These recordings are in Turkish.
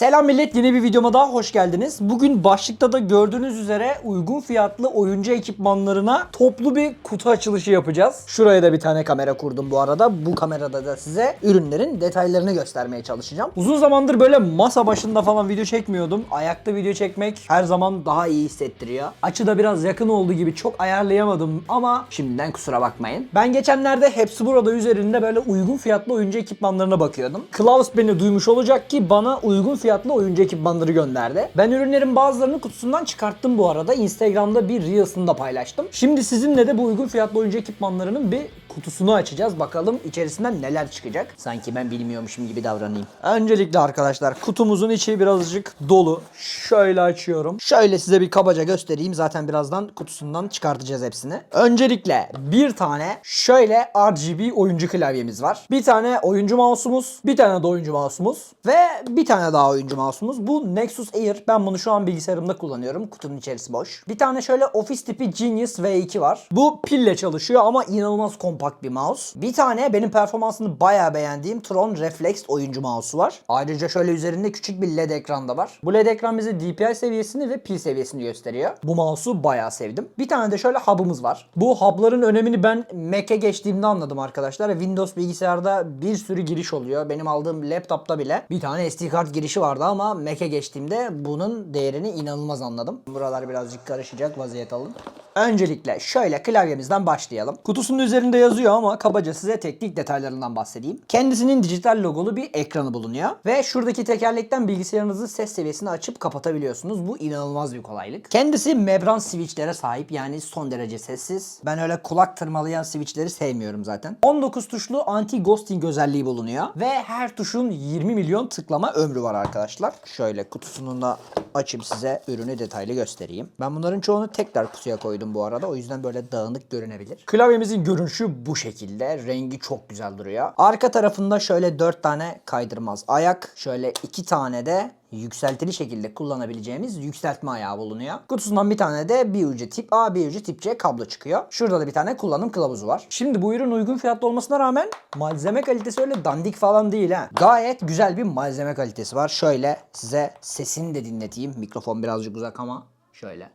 Selam millet yeni bir videoma daha hoş geldiniz. Bugün başlıkta da gördüğünüz üzere uygun fiyatlı oyuncu ekipmanlarına toplu bir kutu açılışı yapacağız. Şuraya da bir tane kamera kurdum bu arada. Bu kamerada da size ürünlerin detaylarını göstermeye çalışacağım. Uzun zamandır böyle masa başında falan video çekmiyordum. Ayakta video çekmek her zaman daha iyi hissettiriyor. Açı da biraz yakın olduğu gibi çok ayarlayamadım ama şimdiden kusura bakmayın. Ben geçenlerde hepsi burada üzerinde böyle uygun fiyatlı oyuncu ekipmanlarına bakıyordum. Klaus beni duymuş olacak ki bana uygun fiyatlı oyuncu ekipmanları gönderdi. Ben ürünlerin bazılarını kutusundan çıkarttım bu arada. Instagram'da bir Reels'ını da paylaştım. Şimdi sizinle de bu uygun fiyatlı oyuncu ekipmanlarının bir kutusunu açacağız. Bakalım içerisinden neler çıkacak. Sanki ben bilmiyormuşum gibi davranayım. Öncelikle arkadaşlar kutumuzun içi birazcık dolu. Şöyle açıyorum. Şöyle size bir kabaca göstereyim. Zaten birazdan kutusundan çıkartacağız hepsini. Öncelikle bir tane şöyle RGB oyuncu klavyemiz var. Bir tane oyuncu mouse'umuz, bir tane de oyuncu mouse'umuz ve bir tane daha oyuncu mouse'umuz. Bu Nexus Air. Ben bunu şu an bilgisayarımda kullanıyorum. Kutunun içerisi boş. Bir tane şöyle ofis tipi Genius V2 var. Bu pille çalışıyor ama inanılmaz kompakt bir mouse. Bir tane benim performansını bayağı beğendiğim Tron Reflex oyuncu mouse'u var. Ayrıca şöyle üzerinde küçük bir LED ekran da var. Bu LED ekran bize DPI seviyesini ve pil seviyesini gösteriyor. Bu mouse'u bayağı sevdim. Bir tane de şöyle hub'ımız var. Bu hub'ların önemini ben Mac'e geçtiğimde anladım arkadaşlar. Windows bilgisayarda bir sürü giriş oluyor. Benim aldığım laptopta bile bir tane SD kart girişi vardı ama Mac'e geçtiğimde bunun değerini inanılmaz anladım. Buralar birazcık karışacak vaziyet alın. Öncelikle şöyle klavyemizden başlayalım. Kutusunun üzerinde yazıyor ama kabaca size teknik detaylarından bahsedeyim. Kendisinin dijital logolu bir ekranı bulunuyor. Ve şuradaki tekerlekten bilgisayarınızın ses seviyesini açıp kapatabiliyorsunuz. Bu inanılmaz bir kolaylık. Kendisi membran switchlere sahip yani son derece sessiz. Ben öyle kulak tırmalayan switchleri sevmiyorum zaten. 19 tuşlu anti ghosting özelliği bulunuyor. Ve her tuşun 20 milyon tıklama ömrü var arkadaşlar. Şöyle kutusunu da açayım size ürünü detaylı göstereyim. Ben bunların çoğunu tekrar kutuya koydum bu arada. O yüzden böyle dağınık görünebilir. Klavyemizin görünüşü bu şekilde. Rengi çok güzel duruyor. Arka tarafında şöyle 4 tane kaydırmaz ayak. Şöyle 2 tane de yükseltili şekilde kullanabileceğimiz yükseltme ayağı bulunuyor. Kutusundan bir tane de bir ucu tip A, bir ucu tip C kablo çıkıyor. Şurada da bir tane kullanım kılavuzu var. Şimdi bu ürün uygun fiyatlı olmasına rağmen malzeme kalitesi öyle dandik falan değil ha. Gayet güzel bir malzeme kalitesi var. Şöyle size sesini de dinleteyim. Mikrofon birazcık uzak ama şöyle.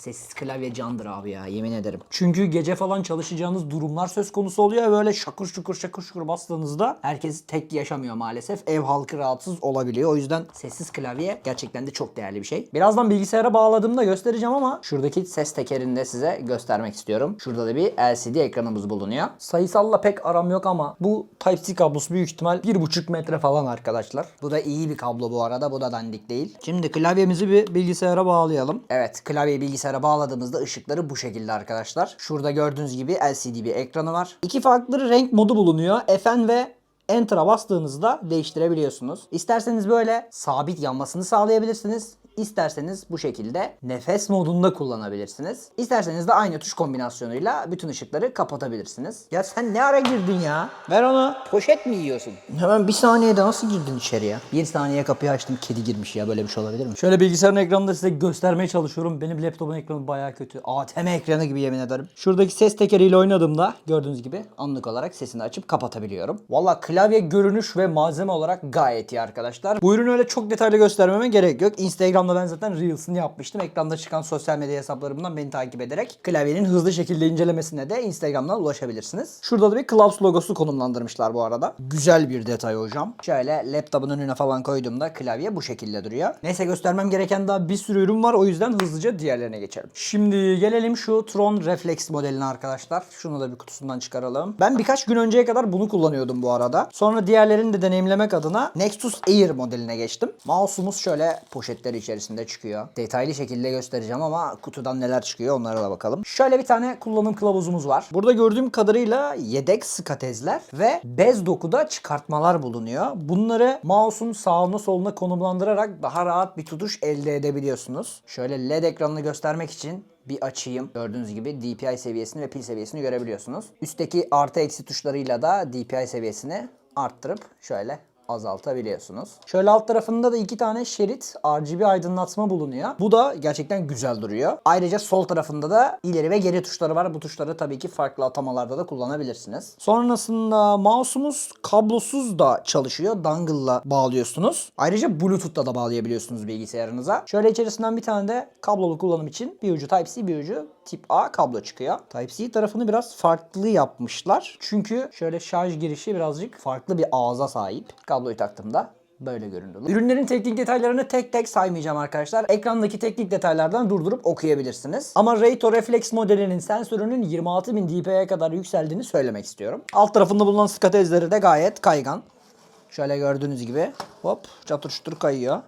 Sessiz klavye candır abi ya yemin ederim. Çünkü gece falan çalışacağınız durumlar söz konusu oluyor böyle şakır şukur şakır şukur bastığınızda herkes tek yaşamıyor maalesef. Ev halkı rahatsız olabiliyor. O yüzden sessiz klavye gerçekten de çok değerli bir şey. Birazdan bilgisayara bağladığımda göstereceğim ama şuradaki ses tekerini de size göstermek istiyorum. Şurada da bir LCD ekranımız bulunuyor. Sayısalla pek aram yok ama bu Type-C kablosu büyük ihtimal 1,5 metre falan arkadaşlar. Bu da iyi bir kablo bu arada. Bu da dandik değil. Şimdi klavyemizi bir bilgisayara bağlayalım. Evet klavyeyi bilgisayara bağladığımızda ışıkları bu şekilde arkadaşlar. Şurada gördüğünüz gibi LCD bir ekranı var. İki farklı renk modu bulunuyor. FN ve Enter'a bastığınızda değiştirebiliyorsunuz. İsterseniz böyle sabit yanmasını sağlayabilirsiniz. İsterseniz bu şekilde nefes modunda kullanabilirsiniz. İsterseniz de aynı tuş kombinasyonuyla bütün ışıkları kapatabilirsiniz. Ya sen ne ara girdin ya? Ver onu. Poşet mi yiyorsun? Hemen bir saniyede nasıl girdin içeriye? Bir saniye kapıyı açtım kedi girmiş ya böyle bir şey olabilir mi? Şöyle bilgisayarın ekranında size göstermeye çalışıyorum. Benim laptopun ekranı bayağı kötü. ATM ekranı gibi yemin ederim. Şuradaki ses tekeriyle oynadığımda gördüğünüz gibi anlık olarak sesini açıp kapatabiliyorum. Valla klavye görünüş ve malzeme olarak gayet iyi arkadaşlar. Bu ürünü öyle çok detaylı göstermeme gerek yok. Instagram'da ben zaten Reels'ını yapmıştım. Ekranda çıkan sosyal medya hesaplarımdan beni takip ederek klavyenin hızlı şekilde incelemesine de Instagram'dan ulaşabilirsiniz. Şurada da bir Klaus logosu konumlandırmışlar bu arada. Güzel bir detay hocam. Şöyle laptopun önüne falan koyduğumda klavye bu şekilde duruyor. Neyse göstermem gereken daha bir sürü ürün var. O yüzden hızlıca diğerlerine geçelim. Şimdi gelelim şu Tron Reflex modeline arkadaşlar. Şunu da bir kutusundan çıkaralım. Ben birkaç gün önceye kadar bunu kullanıyordum bu arada. Sonra diğerlerini de deneyimlemek adına Nexus Air modeline geçtim. Mouse'umuz şöyle poşetler içerisinde çıkıyor. Detaylı şekilde göstereceğim ama kutudan neler çıkıyor onlara da bakalım. Şöyle bir tane kullanım kılavuzumuz var. Burada gördüğüm kadarıyla yedek skatezler ve bez dokuda çıkartmalar bulunuyor. Bunları mouse'un sağına soluna konumlandırarak daha rahat bir tutuş elde edebiliyorsunuz. Şöyle LED ekranını göstermek için bir açayım. Gördüğünüz gibi DPI seviyesini ve pil seviyesini görebiliyorsunuz. Üstteki artı eksi tuşlarıyla da DPI seviyesini arttırıp şöyle azaltabiliyorsunuz. Şöyle alt tarafında da iki tane şerit RGB aydınlatma bulunuyor. Bu da gerçekten güzel duruyor. Ayrıca sol tarafında da ileri ve geri tuşları var. Bu tuşları tabii ki farklı atamalarda da kullanabilirsiniz. Sonrasında mouse'umuz kablosuz da çalışıyor. Dongle'la bağlıyorsunuz. Ayrıca Bluetooth'la da bağlayabiliyorsunuz bilgisayarınıza. Şöyle içerisinden bir tane de kablolu kullanım için bir ucu Type-C bir ucu tip A kablo çıkıyor. Type-C tarafını biraz farklı yapmışlar. Çünkü şöyle şarj girişi birazcık farklı bir ağza sahip. Kabloyu taktığımda böyle göründü. Ürünlerin teknik detaylarını tek tek saymayacağım arkadaşlar. Ekrandaki teknik detaylardan durdurup okuyabilirsiniz. Ama Rato Reflex modelinin sensörünün 26000 dpi'ye kadar yükseldiğini söylemek istiyorum. Alt tarafında bulunan skatezleri de gayet kaygan. Şöyle gördüğünüz gibi hop çatır çutur kayıyor.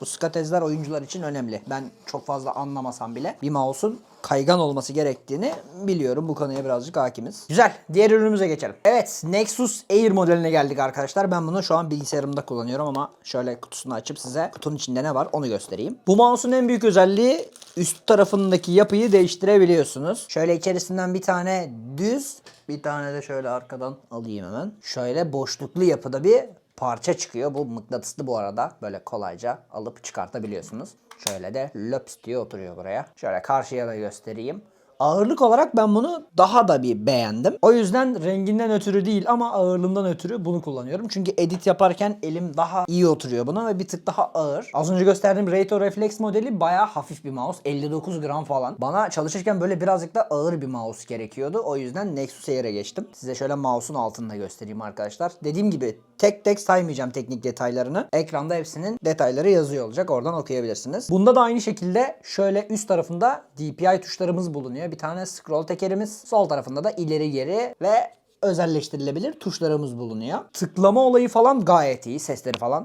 Bu skatezler oyuncular için önemli. Ben çok fazla anlamasam bile bir mouse'un kaygan olması gerektiğini biliyorum. Bu konuya birazcık hakimiz. Güzel. Diğer ürünümüze geçelim. Evet. Nexus Air modeline geldik arkadaşlar. Ben bunu şu an bilgisayarımda kullanıyorum ama şöyle kutusunu açıp size kutunun içinde ne var onu göstereyim. Bu mouse'un en büyük özelliği üst tarafındaki yapıyı değiştirebiliyorsunuz. Şöyle içerisinden bir tane düz bir tane de şöyle arkadan alayım hemen. Şöyle boşluklu yapıda bir parça çıkıyor. Bu mıknatıslı bu arada. Böyle kolayca alıp çıkartabiliyorsunuz. Şöyle de löps diye oturuyor buraya. Şöyle karşıya da göstereyim. Ağırlık olarak ben bunu daha da bir beğendim. O yüzden renginden ötürü değil ama ağırlığından ötürü bunu kullanıyorum. Çünkü edit yaparken elim daha iyi oturuyor buna ve bir tık daha ağır. Az önce gösterdiğim Rato Reflex modeli bayağı hafif bir mouse. 59 gram falan. Bana çalışırken böyle birazcık da ağır bir mouse gerekiyordu. O yüzden Nexus Air'e geçtim. Size şöyle mouse'un altında göstereyim arkadaşlar. Dediğim gibi tek tek saymayacağım teknik detaylarını. Ekranda hepsinin detayları yazıyor olacak. Oradan okuyabilirsiniz. Bunda da aynı şekilde şöyle üst tarafında DPI tuşlarımız bulunuyor. Bir tane scroll tekerimiz. Sol tarafında da ileri geri ve özelleştirilebilir tuşlarımız bulunuyor. Tıklama olayı falan gayet iyi. Sesleri falan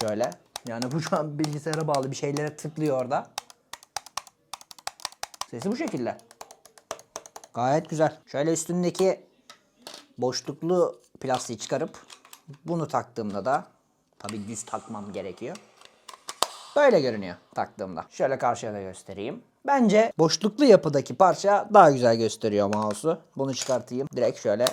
şöyle. Yani bu şu an bilgisayara bağlı bir şeylere tıklıyor orada. Sesi bu şekilde. Gayet güzel. Şöyle üstündeki boşluklu plastiği çıkarıp bunu taktığımda da tabi düz takmam gerekiyor. Böyle görünüyor taktığımda. Şöyle karşıya da göstereyim. Bence boşluklu yapıdaki parça daha güzel gösteriyor mouse'u. Bunu çıkartayım. Direkt şöyle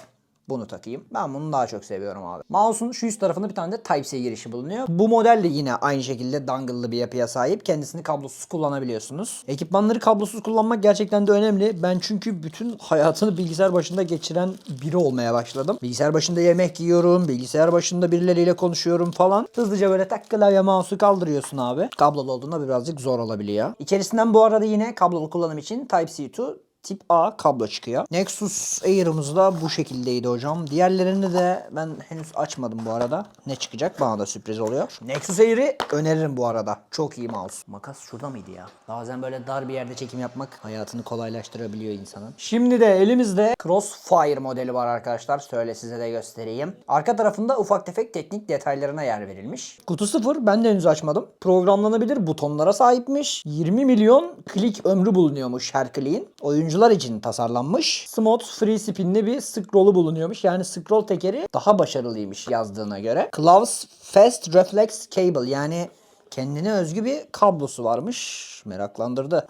bunu takayım. Ben bunu daha çok seviyorum abi. Mouse'un şu üst tarafında bir tane de Type-C girişi bulunuyor. Bu model de yine aynı şekilde dongle'lı bir yapıya sahip. Kendisini kablosuz kullanabiliyorsunuz. Ekipmanları kablosuz kullanmak gerçekten de önemli. Ben çünkü bütün hayatını bilgisayar başında geçiren biri olmaya başladım. Bilgisayar başında yemek yiyorum, bilgisayar başında birileriyle konuşuyorum falan. Hızlıca böyle tak klavye mouse'u kaldırıyorsun abi. Kablolu olduğunda birazcık zor olabiliyor. İçerisinden bu arada yine kablolu kullanım için Type-C to Tip A kablo çıkıyor. Nexus Air'ımız da bu şekildeydi hocam. Diğerlerini de ben henüz açmadım bu arada. Ne çıkacak bana da sürpriz oluyor. Nexus Air'i öneririm bu arada. Çok iyi mouse. Makas şurada mıydı ya? Bazen böyle dar bir yerde çekim yapmak hayatını kolaylaştırabiliyor insanın. Şimdi de elimizde Crossfire modeli var arkadaşlar. Şöyle size de göstereyim. Arka tarafında ufak tefek teknik detaylarına yer verilmiş. Kutu sıfır. Ben de henüz açmadım. Programlanabilir butonlara sahipmiş. 20 milyon klik ömrü bulunuyormuş her kliğin. Oyuncular için tasarlanmış. Smooth free spin'li bir scroll'u bulunuyormuş. Yani scroll tekeri daha başarılıymış yazdığına göre. Claws Fast Reflex Cable yani kendine özgü bir kablosu varmış. Meraklandırdı.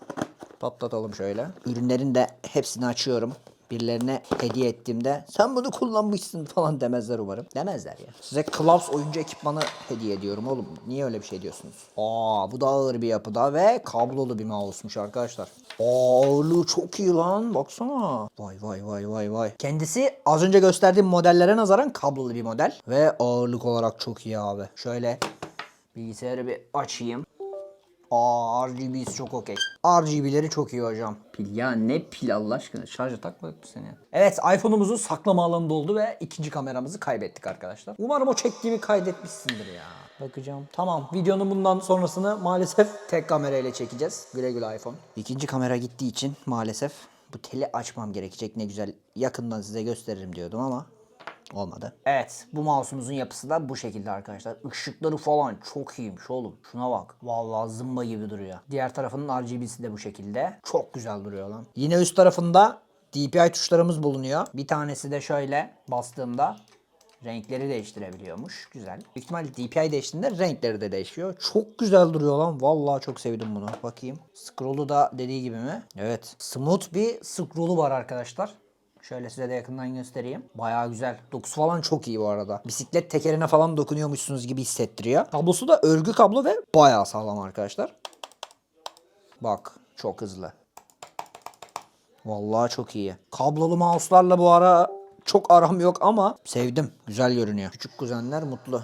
Patlatalım şöyle. Ürünlerin de hepsini açıyorum. Birilerine hediye ettiğimde sen bunu kullanmışsın falan demezler umarım. Demezler ya. Size Klaus oyuncu ekipmanı hediye ediyorum oğlum. Niye öyle bir şey diyorsunuz? Aa bu da ağır bir yapıda ve kablolu bir mouse'muş arkadaşlar. Aa ağırlığı çok iyi lan. Baksana. Vay vay vay vay vay. Kendisi az önce gösterdiğim modellere nazaran kablolu bir model. Ve ağırlık olarak çok iyi abi. Şöyle bilgisayarı bir açayım. Aa RGB'si çok okey. RGB'leri çok iyi hocam. Pil ya ne pil Allah aşkına şarja takmadık mı seni? Evet iPhone'umuzun saklama alanı doldu ve ikinci kameramızı kaybettik arkadaşlar. Umarım o çektiğimi kaydetmişsindir ya. Bakacağım. Tamam videonun bundan sonrasını maalesef tek kamerayla çekeceğiz. Güle güle iPhone. İkinci kamera gittiği için maalesef bu teli açmam gerekecek. Ne güzel yakından size gösteririm diyordum ama Olmadı. Evet bu mouse'umuzun yapısı da bu şekilde arkadaşlar. Işıkları falan çok iyiymiş oğlum. Şuna bak. Vallahi zımba gibi duruyor. Diğer tarafının RGB'si de bu şekilde. Çok güzel duruyor lan. Yine üst tarafında DPI tuşlarımız bulunuyor. Bir tanesi de şöyle bastığımda renkleri değiştirebiliyormuş. Güzel. Büyük ihtimalle DPI değiştiğinde renkleri de değişiyor. Çok güzel duruyor lan. Vallahi çok sevdim bunu. Bakayım. Scroll'u da dediği gibi mi? Evet. Smooth bir scroll'u var arkadaşlar. Şöyle size de yakından göstereyim. Bayağı güzel. Dokusu falan çok iyi bu arada. Bisiklet tekerine falan dokunuyormuşsunuz gibi hissettiriyor. Kablosu da örgü kablo ve bayağı sağlam arkadaşlar. Bak çok hızlı. Vallahi çok iyi. Kablolu mouse'larla bu ara çok aram yok ama sevdim. Güzel görünüyor. Küçük kuzenler mutlu.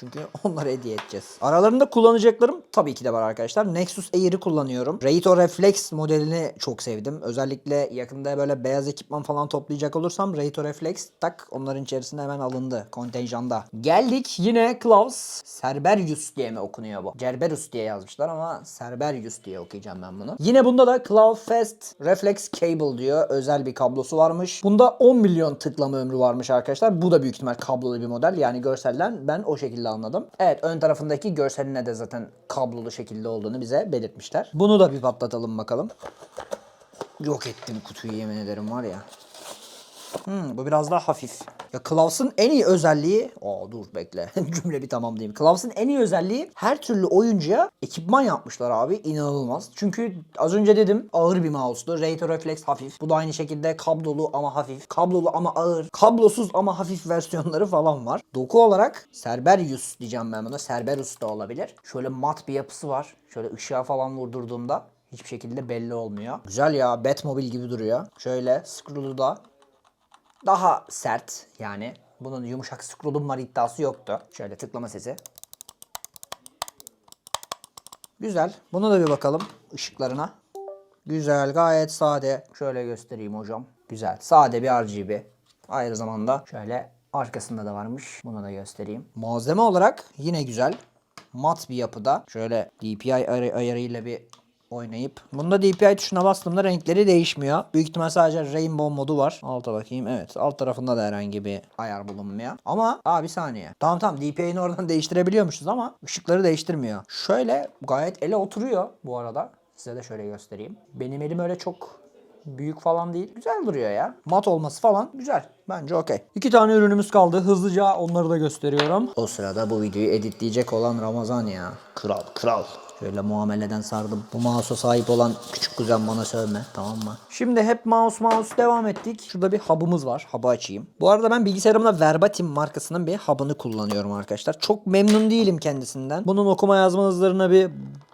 Çünkü onları hediye edeceğiz. Aralarında kullanacaklarım tabii ki de var arkadaşlar. Nexus Air'i kullanıyorum. Rato Reflex modelini çok sevdim. Özellikle yakında böyle beyaz ekipman falan toplayacak olursam Rato Reflex tak onların içerisinde hemen alındı. Kontenjanda. Geldik yine Klaus. Cerberus diye mi okunuyor bu? Cerberus diye yazmışlar ama Cerberus diye okuyacağım ben bunu. Yine bunda da Klaus Fast Reflex Cable diyor. Özel bir kablosu varmış. Bunda 10 milyon tıklama ömrü varmış arkadaşlar. Bu da büyük ihtimal kablolu bir model. Yani görselden ben o şekilde anladım. Evet ön tarafındaki görseline de zaten kablolu şekilde olduğunu bize belirtmişler. Bunu da bir patlatalım bakalım. Yok ettim kutuyu yemin ederim var ya. Hmm, bu biraz daha hafif. Ya Klaus'un en iyi özelliği... Aa dur bekle. Cümle bir tamamlayayım. Klaus'un en iyi özelliği her türlü oyuncuya ekipman yapmışlar abi. İnanılmaz. Çünkü az önce dedim ağır bir mouse'du. Rato Reflex hafif. Bu da aynı şekilde kablolu ama hafif. Kablolu ama ağır. Kablosuz ama hafif versiyonları falan var. Doku olarak Cerberus diyeceğim ben buna. Cerberus da olabilir. Şöyle mat bir yapısı var. Şöyle ışığa falan vurdurduğumda hiçbir şekilde belli olmuyor. Güzel ya. Batmobile gibi duruyor. Şöyle scroll'u da daha sert yani. Bunun yumuşak scroll'um var iddiası yoktu. Şöyle tıklama sesi. Güzel. Buna da bir bakalım ışıklarına. Güzel, gayet sade. Şöyle göstereyim hocam. Güzel. Sade bir RGB. Aynı zamanda şöyle arkasında da varmış. Bunu da göstereyim. Malzeme olarak yine güzel. Mat bir yapıda. Şöyle DPI ayarı- ayarıyla bir oynayıp. Bunda DPI tuşuna bastığımda renkleri değişmiyor. Büyük ihtimal sadece Rainbow modu var. Alta bakayım. Evet. Alt tarafında da herhangi bir ayar bulunmuyor. Ama abi bir saniye. Tamam tamam DPI'ni oradan değiştirebiliyormuşuz ama ışıkları değiştirmiyor. Şöyle gayet ele oturuyor bu arada. Size de şöyle göstereyim. Benim elim öyle çok büyük falan değil. Güzel duruyor ya. Mat olması falan güzel. Bence okey. İki tane ürünümüz kaldı. Hızlıca onları da gösteriyorum. O sırada bu videoyu editleyecek olan Ramazan ya. Kral kral. Şöyle muameleden sardım. Bu mouse'a sahip olan küçük kuzen bana sövme tamam mı? Şimdi hep mouse mouse devam ettik. Şurada bir hub'ımız var. Hub'ı açayım. Bu arada ben bilgisayarımda Verbatim markasının bir hub'ını kullanıyorum arkadaşlar. Çok memnun değilim kendisinden. Bunun okuma yazma hızlarına bir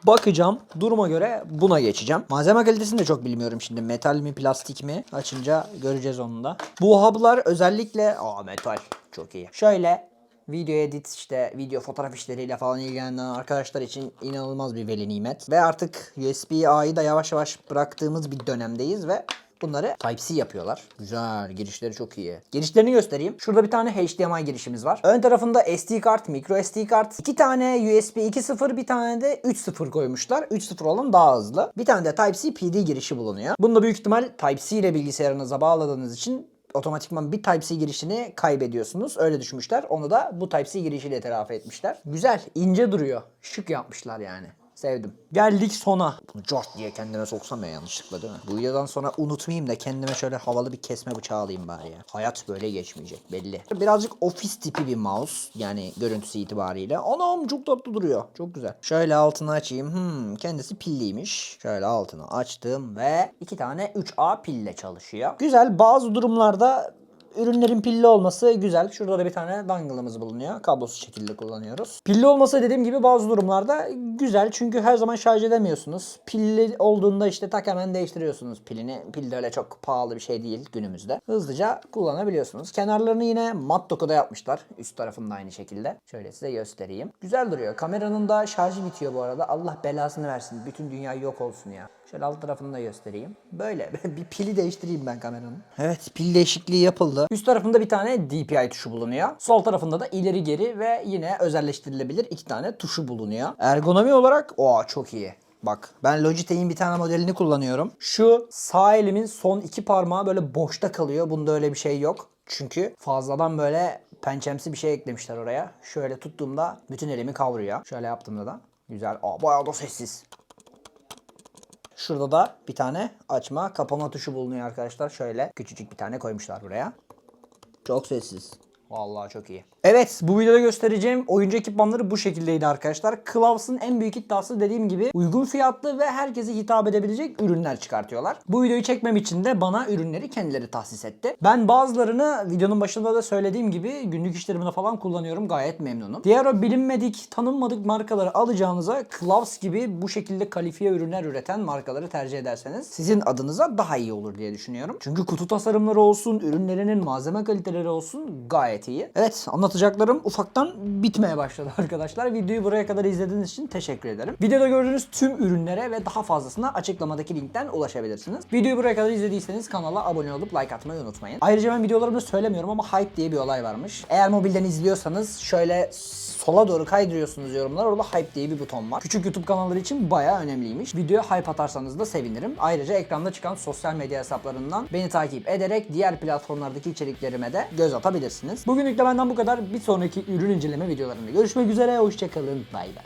bakacağım. Duruma göre buna geçeceğim. Malzeme kalitesini de çok bilmiyorum şimdi. Metal mi plastik mi? Açınca göreceğiz onu da. Bu hub'lar özellikle... Aa metal. Çok iyi. Şöyle video edit işte video fotoğraf işleriyle falan ilgilenen arkadaşlar için inanılmaz bir veli nimet. Ve artık USB-A'yı da yavaş yavaş bıraktığımız bir dönemdeyiz ve bunları Type-C yapıyorlar. Güzel. Girişleri çok iyi. Girişlerini göstereyim. Şurada bir tane HDMI girişimiz var. Ön tarafında SD kart, micro SD kart. iki tane USB 2.0 bir tane de 3.0 koymuşlar. 3.0 olan daha hızlı. Bir tane de Type-C PD girişi bulunuyor. Bunda büyük ihtimal Type-C ile bilgisayarınıza bağladığınız için otomatikman bir Type-C girişini kaybediyorsunuz. Öyle düşmüşler. Onu da bu Type-C girişiyle telafi etmişler. Güzel, ince duruyor. Şık yapmışlar yani. Sevdim. Geldik sona. Bunu cart diye kendime soksam ya yanlışlıkla değil mi? Bu videodan sonra unutmayayım da kendime şöyle havalı bir kesme bıçağı alayım bari ya. Hayat böyle geçmeyecek belli. Birazcık ofis tipi bir mouse. Yani görüntüsü itibariyle. Anam çok tatlı duruyor. Çok güzel. Şöyle altını açayım. Hmm, kendisi pilliymiş. Şöyle altını açtım ve iki tane 3A pille çalışıyor. Güzel. Bazı durumlarda Ürünlerin pilli olması güzel. Şurada da bir tane dongle'ımız bulunuyor. Kablosuz şekilde kullanıyoruz. Pilli olması dediğim gibi bazı durumlarda güzel. Çünkü her zaman şarj edemiyorsunuz. Pilli olduğunda işte tak hemen değiştiriyorsunuz pilini. Pil de öyle çok pahalı bir şey değil günümüzde. Hızlıca kullanabiliyorsunuz. Kenarlarını yine mat dokuda yapmışlar. Üst tarafında aynı şekilde. Şöyle size göstereyim. Güzel duruyor. Kameranın da şarjı bitiyor bu arada. Allah belasını versin. Bütün dünya yok olsun ya. Şöyle alt tarafını da göstereyim. Böyle bir pili değiştireyim ben kameranın. Evet pil değişikliği yapıldı. Üst tarafında bir tane DPI tuşu bulunuyor. Sol tarafında da ileri geri ve yine özelleştirilebilir iki tane tuşu bulunuyor. Ergonomi olarak o çok iyi. Bak ben Logitech'in bir tane modelini kullanıyorum. Şu sağ elimin son iki parmağı böyle boşta kalıyor. Bunda öyle bir şey yok. Çünkü fazladan böyle pençemsi bir şey eklemişler oraya. Şöyle tuttuğumda bütün elimi kavruyor. Şöyle yaptığımda da güzel. Aa bayağı da sessiz. Şurada da bir tane açma kapama tuşu bulunuyor arkadaşlar. Şöyle küçücük bir tane koymuşlar buraya. Çok sessiz. Vallahi çok iyi. Evet bu videoda göstereceğim oyuncu ekipmanları bu şekildeydi arkadaşlar. Clavs'ın en büyük iddiası dediğim gibi uygun fiyatlı ve herkese hitap edebilecek ürünler çıkartıyorlar. Bu videoyu çekmem için de bana ürünleri kendileri tahsis etti. Ben bazılarını videonun başında da söylediğim gibi günlük işlerimde falan kullanıyorum. Gayet memnunum. Diğer o bilinmedik, tanınmadık markaları alacağınıza Clavs gibi bu şekilde kalifiye ürünler üreten markaları tercih ederseniz sizin adınıza daha iyi olur diye düşünüyorum. Çünkü kutu tasarımları olsun, ürünlerinin malzeme kaliteleri olsun gayet iyi. Evet anlatacaklarım ufaktan bitmeye başladı arkadaşlar. Videoyu buraya kadar izlediğiniz için teşekkür ederim. Videoda gördüğünüz tüm ürünlere ve daha fazlasına açıklamadaki linkten ulaşabilirsiniz. Videoyu buraya kadar izlediyseniz kanala abone olup like atmayı unutmayın. Ayrıca ben videolarımda söylemiyorum ama hype diye bir olay varmış. Eğer mobilden izliyorsanız şöyle sola doğru kaydırıyorsunuz yorumlar. Orada hype diye bir buton var. Küçük YouTube kanalları için bayağı önemliymiş. Videoya hype atarsanız da sevinirim. Ayrıca ekranda çıkan sosyal medya hesaplarından beni takip ederek diğer platformlardaki içeriklerime de göz atabilirsiniz. Bugünlük de benden bu kadar. Bir sonraki ürün inceleme videolarında görüşmek üzere. Hoşçakalın. Bay bay.